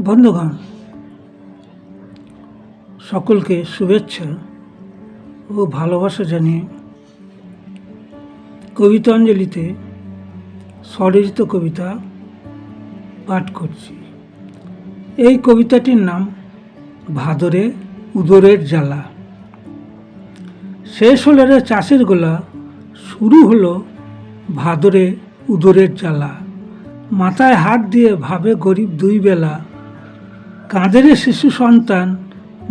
বন্ধুগণ, সকলকে শুভেচ্ছা ও ভালোবাসা জানিয়ে কবিতাঞ্জলিতে স্বরচিত কবিতা পাঠ করছি। এই কবিতাটির নাম ভাদরে উদরের জ্বালা। শেষ হলো চাষের গোলা, শুরু হলো ভাদরে উদরের জ্বালা। মাথায় হাত দিয়ে ভাবে গরিব দুই বেলা। কাঁদেরে শিশু সন্তান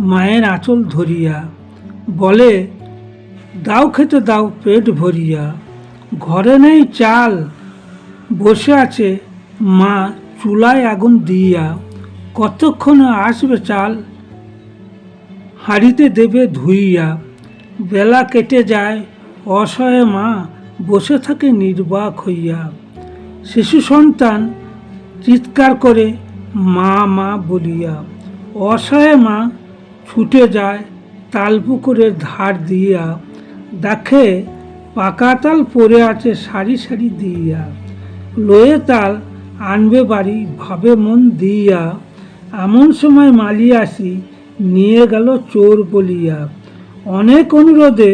মায়ের আঁচল ধরিয়া, বলে, দাও খেতে দাও, পেট ভরিয়া। ঘরে নেই চাল। বসে আছে মা চুলায় আগুন দিয়া। কতক্ষণে আসবে চাল? হাঁড়িতে দেবে ধুইয়া। বেলা কেটে যায়, অসহায় মা বসে থাকে নির্বাক হইয়া। শিশু সন্তান চিৎকার করে মা মা বলিয়া, অসহায় মা, ছুটে যায় তালপুকুরের ধার দিয়া, দেখে পাকা তাল পড়ে আছে সারি সারি দিয়া, লয়ে তাল আনবে বাড়ি ভাবে মন দিয়া, এমন সময় মালি আসি নিয়ে গেল চোর বলিয়া, অনেক অনুরোধে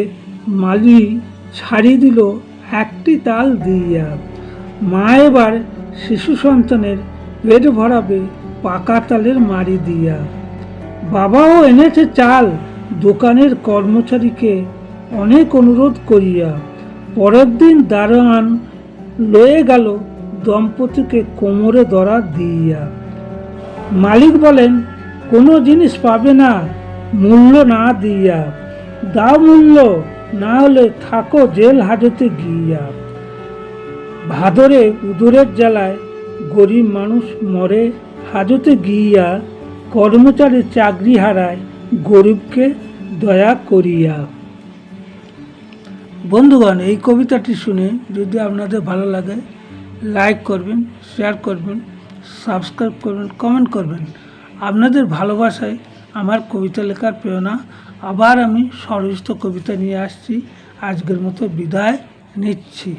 মালি ছাড়ি দিল একটি তাল দিয়া, মা এবার শিশু সন্তানের পেট ভরাবে পাকা তালের মারি দিয়া। বাবাও এনেছে চাল, দোকানের কর্মচারীকে অনেক অনুরোধ করিয়া। পরের দিন দারোয়ান লয়ে গেল দম্পতিকে কোমরে দরা দিয়া। মালিক বলেন, কোনো জিনিস পাবে না, মূল্য না দিয়া। দাও মূল্য, না হলে থাকো জেল হাজতে গিয়া। ভাদরে উদরের জ্বালায় গরিব মানুষ মরে, হাজতে গিয়া কর্মচারী চাকরি হারায়, গরিবকে দয়া করিয়া। বন্ধুগণ, এই কবিতাটি শুনে যদি আপনাদের ভালো লাগে লাইক করবেন শেয়ার করবেন সাবস্ক্রাইব করবেন কমেন্ট করবেন। আপনাদের ভালোবাসায় আমার কবিতা লেখার প্রেরণা আবার আমি স্বরচিত কবিতা নিয়ে আসছি। আজকের মতো বিদায় নিচ্ছি।